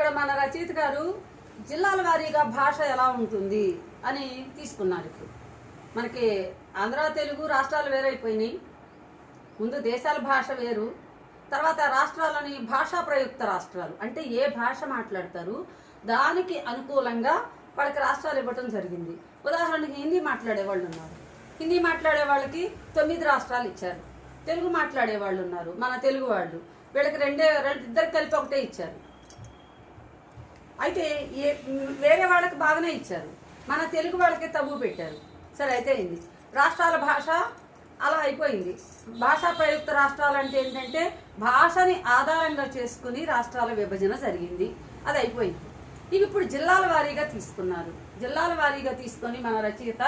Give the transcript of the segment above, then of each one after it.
ఇక్కడ మన రచయిత గారు జిల్లాల వారీగా భాష ఎలా ఉంటుంది అని తీసుకున్నారు ఇప్పుడు. మనకి ఆంధ్ర తెలుగు రాష్ట్రాలు వేరైపోయినాయి. ముందు దేశాల భాష వేరు తర్వాత రాష్ట్రాలని భాషా ప్రయుక్త రాష్ట్రాలు. అంటే ఏ భాష మాట్లాడతారు? దానికి అనుకూలంగా వాళ్ళకి రాష్ట్రాలు ఇవ్వటం జరిగింది. ఉదాహరణకి హిందీ మాట్లాడే వాళ్ళు ఉన్నారు. హిందీ మాట్లాడే వాళ్ళకి తొమ్మిది రాష్ట్రాలు ఇచ్చారు. తెలుగు మాట్లాడే వాళ్ళు ఉన్నారు. మన తెలుగు వాళ్ళు. వీళ్ళకి రెండే రెండు ఇద్దరు కలిపి ఒకటే ఇచ్చారు. అయితే ఏ వేరే వాళ్ళకి బాగానే ఇచ్చారు. మన తెలుగు వాళ్ళకి తగ్గు పెట్టారు. సరే అయితే అయింది. రాష్ట్రాల భాష అలా అయిపోయింది. భాషా ప్రయుక్త రాష్ట్రాలు అంటే ఏంటంటే భాషని ఆధారంగా చేసుకుని రాష్ట్రాల విభజన జరిగింది. అది అయిపోయింది. ఇవి ఇప్పుడు జిల్లాల వారీగా తీసుకున్నారు. జిల్లాల వారీగా తీసుకొని మన రచయిత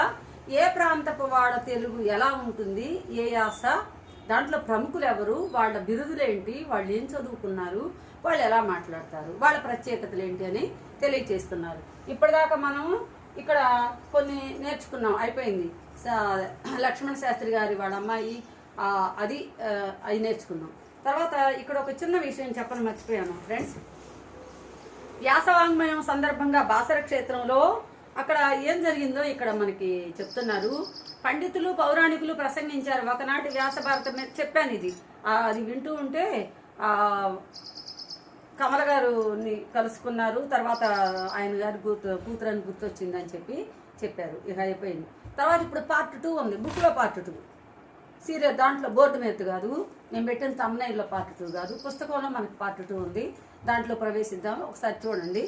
ఏ ప్రాంతపు వాళ్ళ తెలుగు ఎలా ఉంటుంది ఏ యాస దాంట్లో ప్రముఖులు ఎవరు వాళ్ళ బిరుదులేంటి వాళ్ళు ఏం చదువుకున్నారు వాళ్ళు ఎలా మాట్లాడతారు? వాళ్ళ ప్రత్యేకతలు ఏంటి అని తెలియచేస్తున్నారు. ఇప్పటిదాకా మనం ఇక్కడ కొన్ని నేర్చుకున్నాం. అయిపోయింది. లక్ష్మణ శాస్త్రి గారి వాళ్ళ అమ్మాయి అది అది నేర్చుకున్నాం. తర్వాత ఇక్కడ ఒక చిన్న విషయం చెప్పని మర్చిపోయాను. ఫ్రెండ్స్ వ్యాసవాంగ్మయం సందర్భంగా బాసర క్షేత్రంలో అక్కడ ఏం జరిగిందో ఇక్కడ మనకి చెప్తున్నారు. పండితులు పౌరాణికులు ప్రసంగించారు. ఒకనాటి వ్యాస భారతం చెప్పాను ఇది. అది వింటూ ఉంటే కమల గారుని కలుసుకున్నారు. తర్వాత ఆయన గారి గుర్తు కూతురని గుర్తొచ్చిందని చెప్పి చెప్పారు. ఇక అయిపోయింది. తర్వాత ఇప్పుడు పార్ట్ టూ ఉంది. బుక్లో పార్ట్ టూ సీరియల్ దాంట్లో బోర్డు మీద కాదు. మేము పెట్టిన తమ్నైల్లో పార్ట్ టూ కాదు. పుస్తకంలో మనకి పార్ట్ టూ ఉంది. దాంట్లో ప్రవేశిద్దాం. ఒకసారి చూడండి.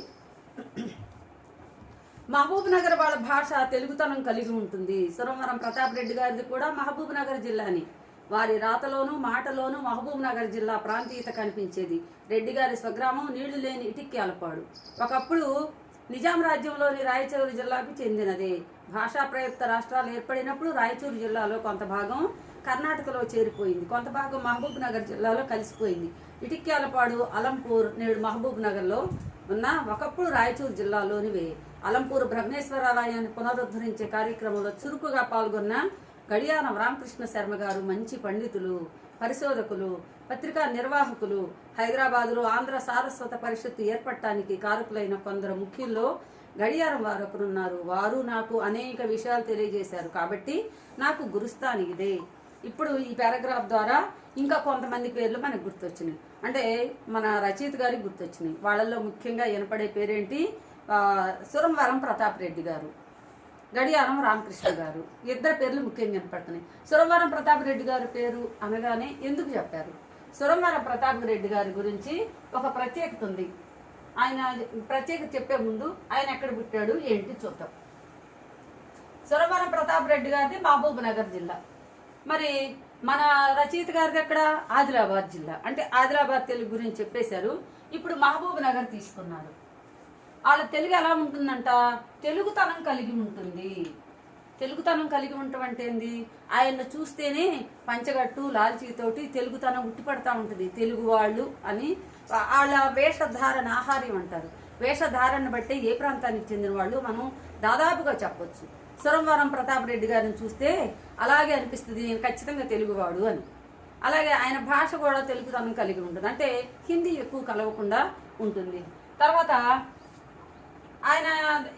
మహబూబ్ నగర్ వాళ్ళ భాష తెలుగుతనం కలిగి ఉంటుంది. సురవరం ప్రతాప్ రెడ్డి గారిది కూడా మహబూబ్ నగర్ జిల్లాని. వారి రాతలోనూ మాటలోనూ మహబూబ్ నగర్ జిల్లా ప్రాంతీయత కనిపించేది. రెడ్డి గారి స్వగ్రామం నీళ్ళు లేని ఇటిక్యాలపాడు ఒకప్పుడు నిజాం రాజ్యంలోని రాయచూరు జిల్లాకు చెందినదే. భాషా ప్రయుక్త రాష్ట్రాలు ఏర్పడినప్పుడు రాయచూరు జిల్లాలో కొంత భాగం కర్ణాటకలో చేరిపోయింది. కొంత భాగం మహబూబ్ నగర్ జిల్లాలో కలిసిపోయింది. ఇటిక్యాలపాడు అలంపూర్ నేడు మహబూబ్ నగర్లో ఉన్న ఒకప్పుడు రాయచూరు జిల్లాలోనివే. అలంపూర్ బ్రహ్మేశ్వరాలయాన్ని పునరుద్ధరించే కార్యక్రమంలో చురుకుగా పాల్గొన్న గడియారం రామకృష్ణ శర్మ గారు మంచి పండితులు పరిశోధకులు పత్రికా నిర్వాహకులు హైదరాబాదులో ఆంధ్ర సారస్వత పరిషత్తు ఏర్పడటానికి కారకులైన కొందరు ముఖ్యుల్లో గడియారం వారు ఒకరున్నారు. వారు నాకు అనేక విషయాలు తెలియజేశారు. కాబట్టి నాకు గురుస్థాని ఇదే. ఇప్పుడు ఈ పారాగ్రాఫ్ ద్వారా ఇంకా కొంతమంది పేర్లు మనకు గుర్తొచ్చినాయి. అంటే మన రచయిత గారికి గుర్తొచ్చినాయి. వాళ్ళల్లో ముఖ్యంగా వినపడే పేరేంటి? సురంవరం ప్రతాప్ రెడ్డి గారు. గడియారం రామకృష్ణ గారు. ఇద్దరు పేర్లు ముఖ్యంగా వినపడుతున్నాయి. సురవరం ప్రతాప్ రెడ్డి గారి పేరు అనగానే ఎందుకు చెప్పారు? సురవరం ప్రతాప్ రెడ్డి గారి గురించి ఒక ప్రత్యేకత ఉంది. ఆయన ప్రత్యేకత చెప్పే ముందు ఆయన ఎక్కడ పుట్టాడు ఏంటి చూద్దాం. సురవరం ప్రతాప్ రెడ్డి గారిది మహబూబ్ నగర్ జిల్లా. మరి మన రచయిత గారిది ఎక్కడ? ఆదిలాబాద్ జిల్లా. అంటే ఆదిలాబాద్ తెలుగు గురించి చెప్పేశారు. ఇప్పుడు మహబూబ్ నగర్ తీసుకున్నారు. వాళ్ళ తెలుగు ఎలా ఉంటుందంట? తెలుగుతనం కలిగి ఉంటుంది. తెలుగుతనం కలిగి ఉండటం అంటే ఏంది? ఆయన చూస్తేనే పంచగట్టు లాల్చీతోటి తెలుగుతనం ఉట్టిపడతా ఉంటుంది. తెలుగు వాళ్ళు అని వాళ్ళ వేషధారణ ఆహార్యం అంటారు. వేషధారణ బట్టి ఏ ప్రాంతానికి చెందిన వాళ్ళు మనం దాదాపుగా చెప్పొచ్చు. సురంవరం ప్రతాప్ రెడ్డి గారిని చూస్తే అలాగే అనిపిస్తుంది నేను ఖచ్చితంగా తెలుగువాడు అని. అలాగే ఆయన భాష కూడా తెలుగుతనం కలిగి ఉంటుంది అంటే హిందీ ఎక్కువ కలవకుండా ఉంటుంది. తర్వాత ఆయన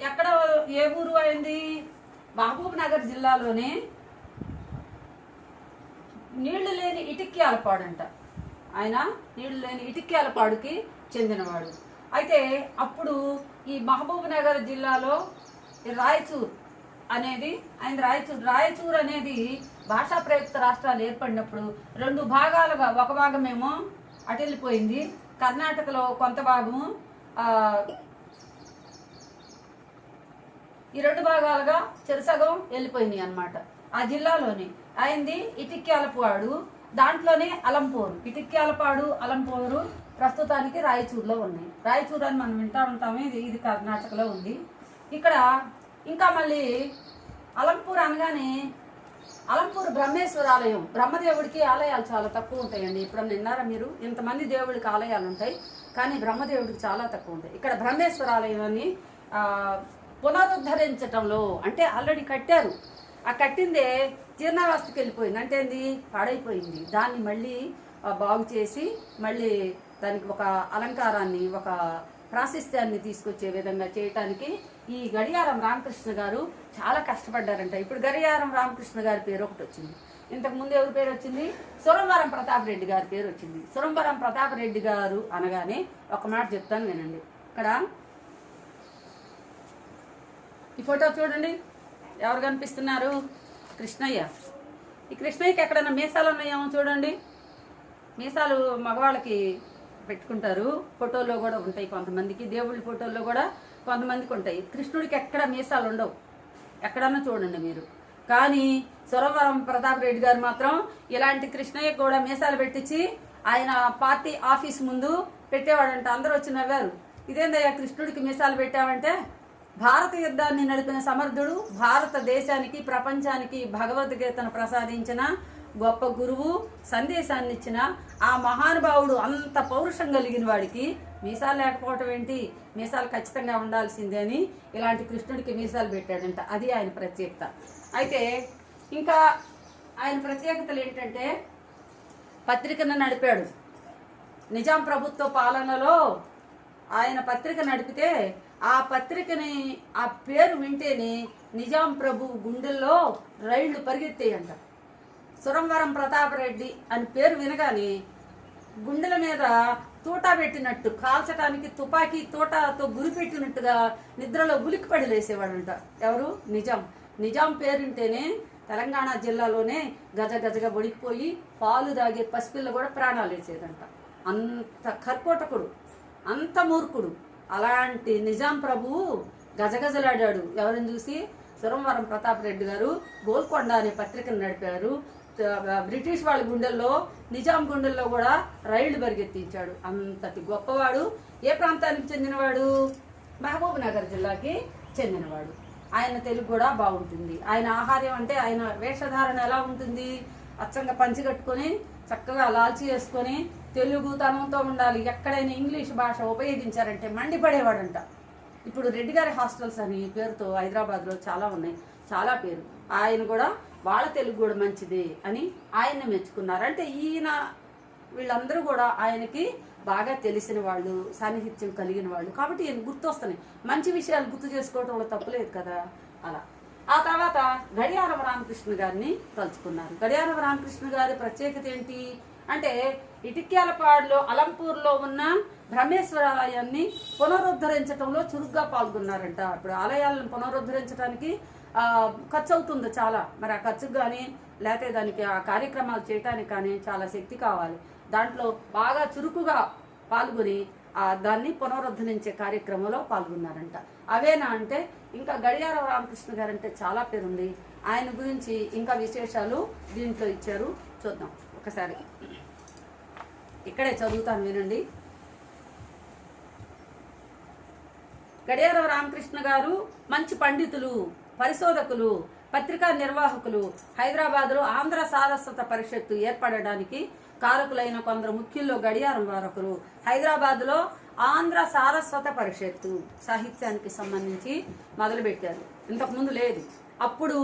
ఎక్కడ ఏ ఊరు అయింది? మహబూబ్ నగర్ జిల్లాలోనే నీళ్ళు లేని ఇటిక్యాలపాడంట ఆయన నీళ్ళు లేని ఇటిక్యాలపాడుకి చెందినవాడు. అయితే అప్పుడు ఈ మహబూబ్ నగర్ జిల్లాలో రాయచూర్ అనేది ఆయన రాయచూర్ రాయచూర్ అనేది భాషా ప్రయుక్త రాష్ట్రాలు ఏర్పడినప్పుడు రెండు భాగాలుగా ఒక భాగమేమో అటు వెళ్ళిపోయింది. కర్ణాటకలో కొంత భాగము ఈ రెండు భాగాలుగా చెరుసగం వెళ్ళిపోయినాయి అన్నమాట. ఆ జిల్లాలోని. అయింది ఇటిక్యాలపాడు. దాంట్లోనే అలంపూరు. ఇటిక్యాలపాడు అలంపూరు ప్రస్తుతానికి రాయచూరులో ఉన్నాయి. రాయచూరు అని మనం వింటా ఉంటాము. ఇది ఇది కర్ణాటకలో ఉంది. ఇక్కడ ఇంకా మళ్ళీ అలంపూర్ అనగానే అలంపూర్ బ్రహ్మేశ్వర ఆలయం బ్రహ్మదేవుడికి ఆలయాలు చాలా తక్కువ ఉంటాయండి. ఇప్పుడు విన్నారా మీరు? ఇంతమంది దేవుడికి ఆలయాలు ఉంటాయి కానీ బ్రహ్మదేవుడికి చాలా తక్కువ ఉంటాయి. ఇక్కడ బ్రహ్మేశ్వర ఆలయం అని పునరుద్ధరించటంలో అంటే ఆల్రెడీ కట్టారు. ఆ కట్టిందే జీర్ణావస్థకి వెళ్ళిపోయింది. అంటే ఏంది? పాడైపోయింది. దాన్ని మళ్ళీ బాగు చేసి మళ్ళీ దానికి ఒక అలంకారాన్ని ఒక ప్రాశస్త్యాన్ని తీసుకొచ్చే విధంగా చేయటానికి ఈ గడియారం రామకృష్ణ గారు చాలా కష్టపడ్డారంట. ఇప్పుడు గడియారం రామకృష్ణ గారి పేరు ఒకటి వచ్చింది. ఇంతకు ముందు ఎవరి పేరు వచ్చింది? సురంవరం ప్రతాప్ రెడ్డి గారి పేరు వచ్చింది. సురంవరం ప్రతాప్ రెడ్డి గారు అనగానే ఒక మాట చెప్తాను వినండి. ఇక్కడ ఈ ఫోటో చూడండి. ఎవరు కనిపిస్తున్నారు? కృష్ణయ్య. ఈ కృష్ణయ్యకి ఎక్కడైనా మీసాలు ఉన్నాయేమో చూడండి. మీసాలు మగవాళ్ళకి పెట్టుకుంటారు. ఫోటోల్లో కూడా ఉంటాయి కొంతమందికి. దేవుళ్ళ ఫోటోల్లో కూడా కొంతమందికి ఉంటాయి. కృష్ణుడికి ఎక్కడ మీసాలు ఉండవు. ఎక్కడన్నా చూడండి మీరు. కానీ సురవరం ప్రతాప్ రెడ్డి గారు మాత్రం ఇలాంటి కృష్ణయ్య కూడా మీసాలు పెట్టించి ఆయన పార్టీ ఆఫీస్ ముందు పెట్టేవాడంట. అందరూ వచ్చి నవ్వారు. ఇదేందయ్యా కృష్ణుడికి మీసాలు పెట్టావంటే? భారత యుద్ధాన్ని నడిపిన సమర్థుడు భారతదేశానికి ప్రపంచానికి భగవద్గీతను ప్రసాదించిన గొప్ప గురువు సందేశాన్ని ఇచ్చిన ఆ మహానుభావుడు అంత పౌరుషం కలిగిన వాడికి మీసాలు లేకపోవటం ఏంటి? మీసాలు ఖచ్చితంగా ఉండాల్సిందే అని ఇలాంటి కృష్ణుడికి మీసాలు పెట్టాడంట. అది ఆయన ప్రత్యేకత. అయితే ఇంకా ఆయన ప్రత్యేకతలు ఏంటంటే పత్రికను నడిపాడు. నిజాం ప్రభుత్వ పాలనలో ఆయన పత్రిక నడిపితే ఆ పత్రికని ఆ పేరు వింటేనే నిజాం ప్రభు గుండెల్లో రైళ్ళు పరిగెత్తాయంట. సురంవరం ప్రతాపరెడ్డి అని పేరు వినగానే గుండెల మీద తూటా పెట్టినట్టు కాల్చడానికి తుపాకీ తూటాతో గురి పెట్టినట్టుగా నిద్రలో ఉలిక్కి పడి లేసేవాడంట. ఎవరు? నిజాం. నిజాం పేరుంటేనే తెలంగాణ జిల్లాలోనే గజ గజగా వడికిపోయి పాలు దాగే పసిపిల్ల కూడా ప్రాణాలు వేసేదంట. అంత కర్కోటకుడు అంత మూర్ఖుడు. అలాంటి నిజాం ప్రభువు గజగజలాడాడు. ఎవరిని చూసి? సురమవరం ప్రతాప్ రెడ్డి గారు గోల్కొండ అనే పత్రికను నడిపారు. బ్రిటిష్ వాళ్ళ గుండెల్లో నిజాం గుండెల్లో కూడా రైళ్ళు పరిగెత్తించాడు అంతటి గొప్పవాడు. ఏ ప్రాంతానికి చెందినవాడు? మహబూబ్ నగర్ జిల్లాకి చెందినవాడు. ఆయన తెలుగు కూడా బాగుంటుంది. ఆయన ఆహారం అంటే ఆయన వేషధారణ ఎలా ఉంటుంది? అచ్చంగా పంచి కట్టుకొని చక్కగా లాల్చి వేసుకొని తెలుగుతనంతో ఉండాలి. ఎక్కడైనా ఇంగ్లీష్ భాష ఉపయోగించారంటే మండిపడేవాడంట. ఇప్పుడు రెడ్డి గారి హాస్టల్స్ అని పేరుతో హైదరాబాద్లో చాలా ఉన్నాయి. చాలా పేరు. ఆయన కూడా వాళ్ళ తెలుగు కూడా మంచిది అని ఆయన మెచ్చుకున్నారు. అంటే ఈయన వీళ్ళందరూ కూడా ఆయనకి బాగా తెలిసిన వాళ్ళు సాన్నిహిత్యం కలిగిన వాళ్ళు. కాబట్టి ఈయన గుర్తొస్తున్నాయి. మంచి విషయాలు గుర్తు చేసుకోవడంలో తప్పులేదు కదా? అలా. ఆ తర్వాత గడియారం రామకృష్ణ గారిని తలుచుకున్నారు. గడియారం రామకృష్ణ గారి ప్రత్యేకత ఏంటి? అంటే ఇటిక్యాలపాడులో అలంపూర్లో ఉన్న బ్రహ్మేశ్వర ఆలయాన్ని పునరుద్ధరించడంలో చురుగ్గా పాల్గొన్నారంట. ఇప్పుడు ఆలయాలను పునరుద్ధరించడానికి ఖర్చు అవుతుంది చాలా. మరి ఆ ఖర్చుకు కానీ లేకపోతే దానికి ఆ కార్యక్రమాలు చేయటానికి కానీ చాలా శక్తి కావాలి. దాంట్లో బాగా చురుకుగా పాల్గొని దాన్ని పునరుద్ధరించే కార్యక్రమంలో పాల్గొన్నారంట. అవేనా అంటే ఇంకా గడియార రామకృష్ణ గారు అంటే చాలా పేరుంది. ఆయన గురించి ఇంకా విశేషాలు దీంట్లో ఇచ్చారు. చూద్దాం. ఒకసారి. ఇక్కడే చదువుతాను వినండి. గడియారవ రామకృష్ణ గారు మంచి పండితులు పరిశోధకులు పత్రికా నిర్వాహకులు. హైదరాబాద్లో ఆంధ్ర సారస్వత పరిషత్తు ఏర్పడడానికి కారకులైన కొందరు ముఖ్యుల్లో గడియారం వారొకరు. హైదరాబాద్లో ఆంధ్ర సారస్వత పరిషత్తు సాహిత్యానికి సంబంధించి మొదలుపెట్టారు. ఇంతకుముందు లేదు. అప్పుడు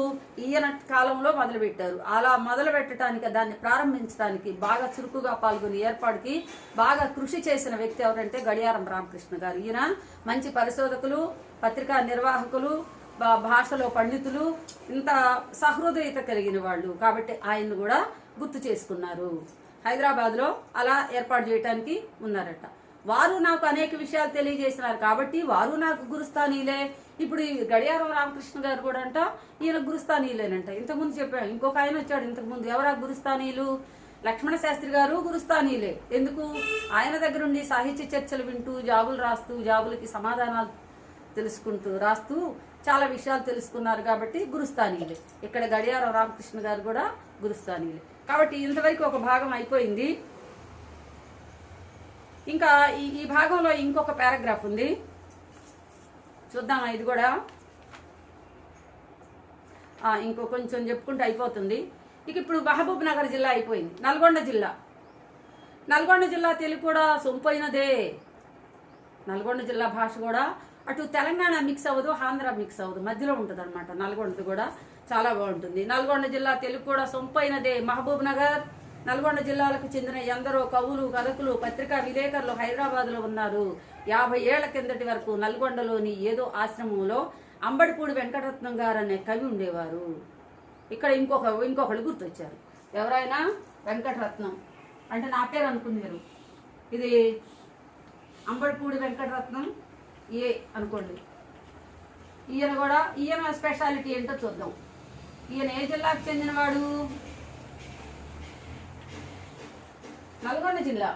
ఈయన కాలంలో మొదలుపెట్టారు. అలా మొదలు పెట్టడానికి దాన్ని ప్రారంభించడానికి బాగా చురుకుగా పాల్గొని ఏర్పాటుకి బాగా కృషి చేసిన వ్యక్తి ఎవరంటే గడియారం రామకృష్ణ గారు. ఈయన మంచి పరిశోధకులు పత్రికా నిర్వాహకులు భాషలో పండితులు ఇంత సహృదయత కలిగిన వాళ్ళు. కాబట్టి ఆయన్ని కూడా గుర్తు చేసుకున్నారు. హైదరాబాద్లో అలా ఏర్పాటు చేయడానికి ఉన్నారట. వారు నాకు అనేక విషయాలు తెలియజేసినారు కాబట్టి వారు నాకు గురుస్థానీలే ఇప్పుడు ఈ గడియారం రామకృష్ణ గారు కూడా అంట ఈయన గురుస్థానీయులేనంట. ఇంతకుముందు చెప్పాను ఇంకొక ఆయన వచ్చాడు ఇంతకుముందు ఎవరా గురుస్థానీయులు? లక్ష్మణ శాస్త్రి గారు గురుస్థానీయులే. ఎందుకు? ఆయన దగ్గర ఉండి సాహిత్య చర్చలు వింటూ జాబులు రాస్తూ జాబులకి సమాధానాలు తెలుసుకుంటూ రాస్తూ చాలా విషయాలు తెలుసుకున్నారు కాబట్టి గురుస్థానీయులే. ఇక్కడ గడియారం రామకృష్ణ గారు కూడా గురుస్థానీయులే. కాబట్టి ఇంతవరకు ఒక భాగం అయిపోయింది. ఇంకా ఈ ఈ భాగంలో ఇంకొక పారాగ్రాఫ్ ఉంది. చూద్దామా ఇది కూడా. ఇంకో కొంచెం చెప్పుకుంటే అయిపోతుంది. ఇక ఇప్పుడు మహబూబ్ నగర్ జిల్లా అయిపోయింది. నల్గొండ జిల్లా. నల్గొండ జిల్లా తెలుగు కూడా సొంపైనదే. నల్గొండ జిల్లా భాష కూడా అటు తెలంగాణ మిక్స్ అవ్వదు ఆంధ్ర మిక్స్ అవ్వదు. మధ్యలో ఉంటుంది అనమాట నల్గొండది కూడా చాలా బాగుంటుంది. నల్గొండ జిల్లా తెలుగు కూడా సొంపైనదే. మహబూబ్ నగర్. నల్గొండ జిల్లాలకు చెందిన ఎందరో కవులు కథకులు పత్రికా విలేకరులు హైదరాబాద్లో ఉన్నారు. యాభై ఏళ్ళ కిందటి వరకు నల్గొండలోని ఏదో ఆశ్రమంలో అంబడిపూడి వెంకటరత్నం గారు అనే కవి ఉండేవారు. ఇక్కడ ఇంకొక ఇంకొకళ్ళు గుర్తొచ్చారు. ఎవరైనా? వెంకటరత్నం. అంటే నా పేరు అనుకున్నారు ఇది అంబడిపూడి వెంకటరత్నం ఏ అనుకోండి. ఈయన కూడా ఈయన స్పెషాలిటీ ఏంటో చూద్దాం. ఈయన ఏ జిల్లాకు చెందినవాడు? నల్గొండ జిల్లా.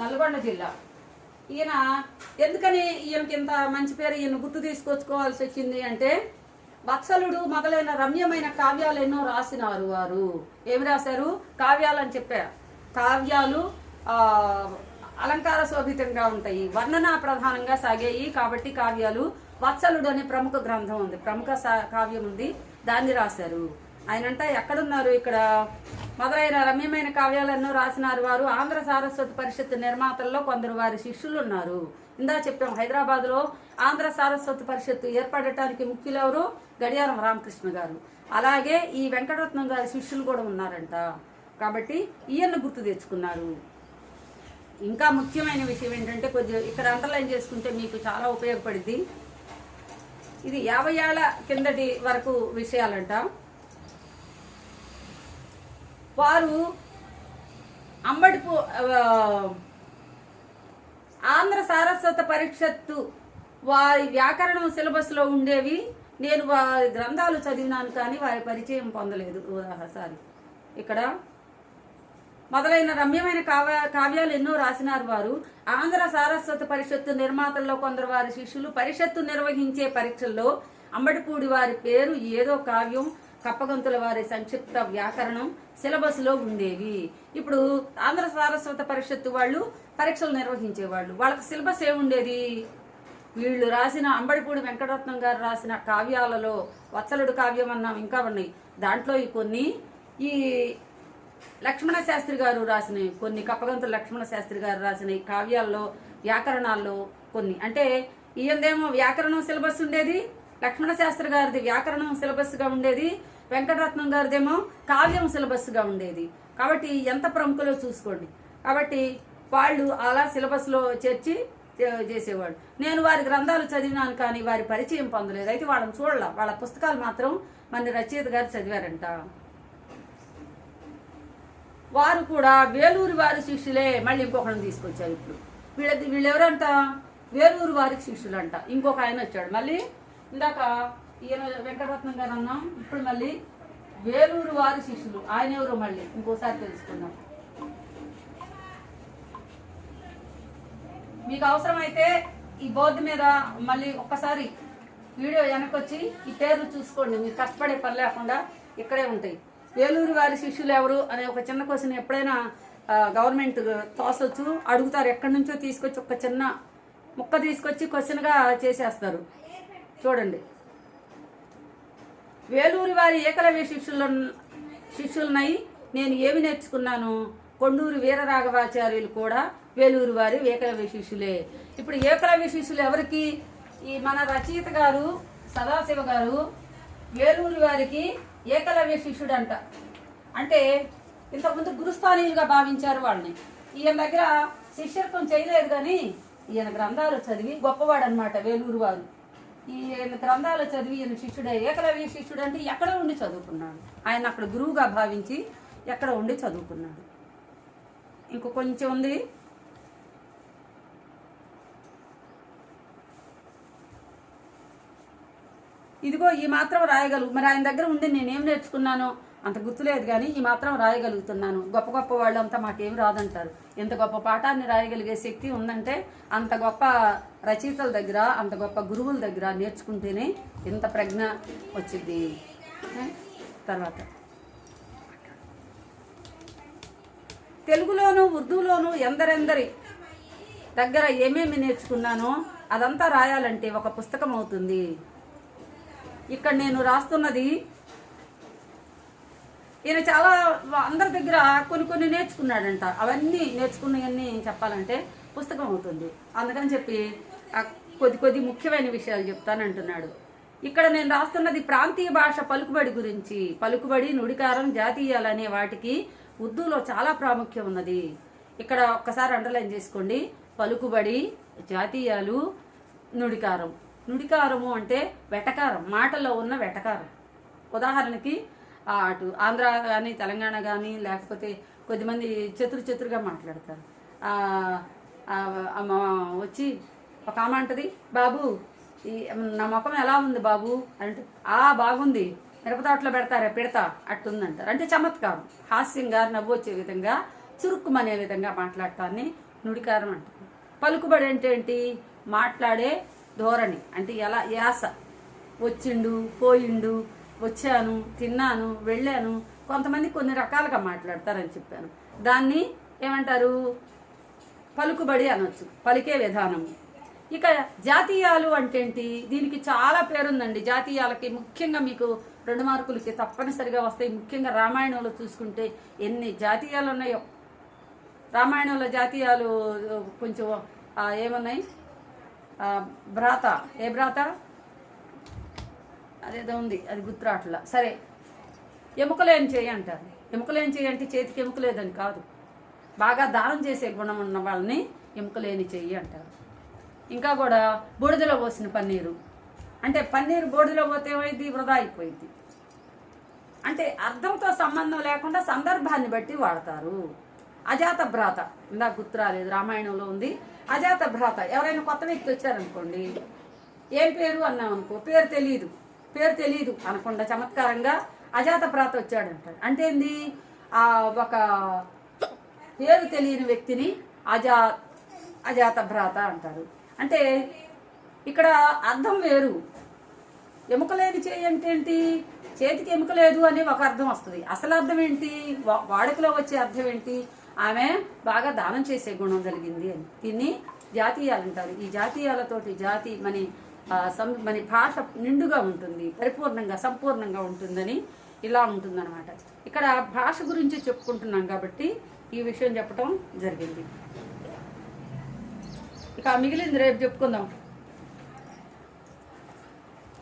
నల్గొండ జిల్లా. ఈయన ఎందుకని ఈయనకి ఇంత మంచి పేరు ఈయన గుర్తు తీసుకొచ్చుకోవాల్సి వచ్చింది అంటే వత్సలుడు మొదలైన రమ్యమైన కావ్యాలు ఎన్నో రాసినారు వారు. ఏమి రాశారు? కావ్యాలు అని చెప్పారు కావ్యాలు అలంకార శోభితంగా ఉంటాయి. వర్ణన ప్రధానంగా సాగేయి కాబట్టి కావ్యాలు వత్సలుడు అనే ప్రముఖ గ్రంథం ఉంది. ప్రముఖ సా- కావ్యం ఉంది. దాన్ని రాశారు. ఆయనంట ఎక్కడున్నారు ఇక్కడ? మొదలైన రమ్యమైన కావ్యాలను రాసినారు వారు. ఆంధ్ర సారస్వతి పరిషత్ నిర్మాతల్లో కొందరు వారి శిష్యులు ఉన్నారు ఇందా చెప్పాం హైదరాబాద్లో ఆంధ్ర సారస్వతి పరిషత్ ఏర్పడటానికి ముఖ్యులెవరు? గడియారం రామకృష్ణ గారు. అలాగే ఈ వెంకటరత్నం గారి శిష్యులు కూడా ఉన్నారంట. కాబట్టి ఈయన గుర్తు తెచ్చుకున్నారు. ఇంకా ముఖ్యమైన విషయం ఏంటంటే కొద్దిగా ఇక్కడ అండర్లైన్ చేసుకుంటే మీకు చాలా ఉపయోగపడింది ఇది యాభై ఏళ్ళ కిందటి వరకు విషయాలంట. వారు అంబడిపు ఆంధ్ర సారస్వత పరిషత్తు వారి వ్యాకరణం సిలబస్లో ఉండేవి. నేను వారి గ్రంథాలు చదివినాను కానీ వారి పరిచయం పొందలేదు. సారీ. ఇక్కడ మొదలైన రమ్యమైన కావ్య కావ్యాలు ఎన్నో రాసినారు వారు. ఆంధ్ర సారస్వత పరిషత్తు నిర్మాతల్లో కొందరు వారి శిష్యులు పరిషత్తు నిర్వహించే పరీక్షల్లో అంబడిపూడి వారి పేరు ఏదో కావ్యం కప్పగంతుల వారి సంక్షిప్త వ్యాకరణం సిలబస్లో ఉండేవి. ఇప్పుడు ఆంధ్ర సారస్వత పరిషత్తు వాళ్ళు పరీక్షలు నిర్వహించేవాళ్ళు. వాళ్ళకి సిలబస్ ఏముండేది? వీళ్ళు రాసిన అంబడిపూడి వెంకటరత్నం గారు రాసిన కావ్యాలలో వత్సలుడు కావ్యం అన్నాం ఇంకా ఉన్నాయి. దాంట్లో ఈ కొన్ని ఈ లక్ష్మణ శాస్త్రి గారు రాసినవి కొన్ని కప్పగంతుల లక్ష్మణ శాస్త్రి గారు రాసిన కావ్యాల్లో వ్యాకరణాల్లో కొన్ని. అంటే ఈయందేమో వ్యాకరణం సిలబస్ ఉండేది లక్ష్మణ శాస్త్రి గారిది వ్యాకరణం సిలబస్గా ఉండేది వెంకటరత్నం గారిదేమో కావ్యం సిలబస్గా ఉండేది. కాబట్టి ఎంత ప్రముఖలో చూసుకోండి. కాబట్టి వాళ్ళు అలా సిలబస్లో చేర్చి చేసేవాడు నేను వారి గ్రంథాలు చదివినాను కానీ వారి పరిచయం పొందలేదు. అయితే వాళ్ళని చూడాల. వాళ్ళ పుస్తకాలు మాత్రం మన రచయిత గారు చదివారంట. వారు కూడా వేలూరు వారి శిష్యులే మళ్ళీ ఇంకొకరిని తీసుకొచ్చారు ఇప్పుడు. వీళ్ళ వీళ్ళెవరంట? వేలూరు వారికి శిష్యులు అంట ఇంకొక ఆయన వచ్చాడు. మళ్ళీ ఇందాక ఈయన వెంకటరత్నం గారు అన్నాం. ఇప్పుడు మళ్ళీ వేలూరు వారి శిష్యులు. ఆయన ఎవరో మళ్ళీ? ఇంకోసారి తెలుసుకుందాం. మీకు అవసరమైతే ఈ బోర్డు మీద మళ్ళీ ఒక్కసారి వీడియో వెనకొచ్చి ఈ పేర్లు చూసుకోండి. మీరు కష్టపడే పని లేకుండా ఇక్కడే ఉంటాయి. వేలూరు వారి శిష్యులు ఎవరు అనే ఒక చిన్న క్వశ్చన్ ఎప్పుడైనా గవర్నమెంట్ తోసొచ్చు. అడుగుతారు ఎక్కడి నుంచో తీసుకొచ్చి ఒక చిన్న ముక్క తీసుకొచ్చి క్వశ్చన్గా చేసేస్తారు. చూడండి. వేలూరి వారి ఏకలవ్య శిష్యుల శిష్యులనై నేను ఏమి నేర్చుకున్నాను? కొండూరు వీరరాఘవాచార్యులు కూడా వేలూరు వారి ఏకలవ్య శిష్యులే. ఇప్పుడు ఏకలవ్య శిష్యులు ఎవరికి? ఈ మన రచయిత గారు సదాశివ గారు వేలూరు వారికి ఏకలవ్య శిష్యుడంట. అంటే ఇంతకుముందు గురుస్థానీయులుగా భావించారు వాళ్ళని. ఈయన దగ్గర శిష్యత్వం చేయలేదు కానీ ఈయన గ్రంథాలు చదివి గొప్పవాడు అనమాట వేలూరు వారు. ఈయన గ్రంథాలు చదివి ఈయన శిష్యుడే ఏకలవ్య శిష్యుడు అంటే ఎక్కడ ఉండి చదువుకున్నాడు? ఆయన అక్కడ గురువుగా భావించి ఎక్కడ ఉండి చదువుకున్నాడు? ఇంకో కొంచెం ఉంది. ఇదిగో ఈ మాత్రం రాయగలుగు. మరి ఆయన దగ్గర ఉండి నేనేం నేర్చుకున్నానో అంత గుర్తులేదు కానీ ఈ మాత్రం రాయగలుగుతున్నాను. గొప్ప గొప్ప వాళ్ళంతా మాకేం రాదంటారు. ఎంత గొప్ప పాఠాన్ని రాయగలిగే శక్తి ఉందంటే అంత గొప్ప రచయితల దగ్గర అంత గొప్ప గురువుల దగ్గర నేర్చుకుంటేనే ఇంత ప్రజ్ఞ వచ్చింది తర్వాత. తెలుగులోను ఉర్దూలోను ఎందరెందరి దగ్గర ఏమేమి నేర్చుకున్నానో అదంతా రాయాలంటే ఒక పుస్తకం అవుతుంది. ఇక్కడ నేను రాస్తున్నది. ఈయన చాలా అందరి దగ్గర కొన్ని కొన్ని నేర్చుకున్నాడంట. అవన్నీ నేర్చుకున్నవన్నీ చెప్పాలంటే పుస్తకం అవుతుంది. అందుకని చెప్పి కొద్ది కొద్ది ముఖ్యమైన విషయాలు చెప్తానంటున్నాడు. ఇక్కడ నేను రాస్తున్నది ప్రాంతీయ భాష పలుకుబడి గురించి. పలుకుబడి నుడికారం జాతీయాలు అనే వాటికి ఉర్దూలో చాలా ప్రాముఖ్యం ఉన్నది. ఇక్కడ ఒక్కసారి అండర్లైన్ చేసుకోండి. పలుకుబడి జాతీయాలు నుడికారం. నుడికారము అంటే వెటకారం మాటలో ఉన్న వెటకారం. ఉదాహరణకి అటు ఆంధ్ర కానీ తెలంగాణ కానీ లేకపోతే కొద్దిమంది చతురు చతురుగా మాట్లాడతారు. అమ్మ వచ్చి ఒక ఆమె అంటది బాబు ఈ నా ముఖం ఎలా ఉంది బాబు? అంటే ఆ బాగుంది. మిరపతోటలో పెడతారా పెడతా. అట్టుందంటారు. అంటే చమత్కారం. హాస్యంగా నవ్వు వచ్చే విధంగా చురుక్కుమనే విధంగా మాట్లాడటాన్ని నుడికారం అంటారు. పలుకుబడి అంటే ఏంటి? మాట్లాడే ధోరణి. అంటే ఎలా యాస వచ్చిండు పోయిండు వచ్చాను తిన్నాను వెళ్ళాను. కొంతమంది కొన్ని రకాలుగా మాట్లాడతారని చెప్పాను. దాన్ని ఏమంటారు? పలుకుబడి అనొచ్చు. పలికే విధానం. ఇక జాతీయాలు అంటే ఏంటి దీనికి చాలా పేరుందండి. జాతీయాలకి ముఖ్యంగా మీకు రెండు మార్కులకి తప్పనిసరిగా వస్తాయి. ముఖ్యంగా రామాయణంలో చూసుకుంటే ఎన్ని జాతీయాలు ఉన్నాయో. రామాయణంలో జాతీయాలు కొంచెం ఏమున్నాయి? భ్రాత. ఏ భ్రాత? అదేదో ఉంది. అది గుర్తురాట్లా సరే. ఎముకలేని చేయి అంటారు. ఎముకలేని చేయి అంటే చేతికి ఎముకలేదని కాదు. బాగా దానం చేసే గుణం ఉన్న వాళ్ళని ఎముకలేని చెయ్యి అంటారు. ఇంకా కూడా బూడిదలో పోసిన పన్నీరు. అంటే పన్నీరు బూడిదలో పోతే ఏమైంది? వృధా అయిపోయింది. అంటే అర్థంతో సంబంధం లేకుండా సందర్భాన్ని బట్టి వాడతారు. అజాత భ్రాత. ఇందాక గుర్తు రాలేదు రామాయణంలో ఉంది. అజాత భ్రాత. ఎవరైనా కొత్త వ్యక్తి వచ్చారనుకోండి ఏం పేరు అన్నాం అనుకో పేరు తెలియదు పేరు తెలియదు అనకుండా చమత్కారంగా అజాత భ్రాత వచ్చాడంటాడు. అంటే ఏంది? ఆ ఒక పేరు తెలియని వ్యక్తిని అజా అజాత భ్రాత అంటారు. అంటే ఇక్కడ అర్థం వేరు. ఎముకలేని చేయి అంటే ఏంటి? చేతికి ఎముక లేదు అని ఒక అర్థం వస్తుంది. అసలు అర్థం ఏంటి? వా- వాడుకలో వచ్చే అర్థం ఏంటి? ఆమె బాగా దానం చేసే గుణం కలిగింది అని. దీన్ని జాతీయాలు అంటారు ఈ జాతీయాలతోటి జాతి మన సం మన భాష నిండుగా ఉంటుంది పరిపూర్ణంగా సంపూర్ణంగా ఉంటుందని ఇలా ఉంటుందన్నమాట. ఇక్కడ భాష గురించి చెప్పుకుంటున్నాం కాబట్టి ఈ విషయం చెప్పడం జరిగింది. ఇక మిగిలింది రేపు చెప్పుకుందాం.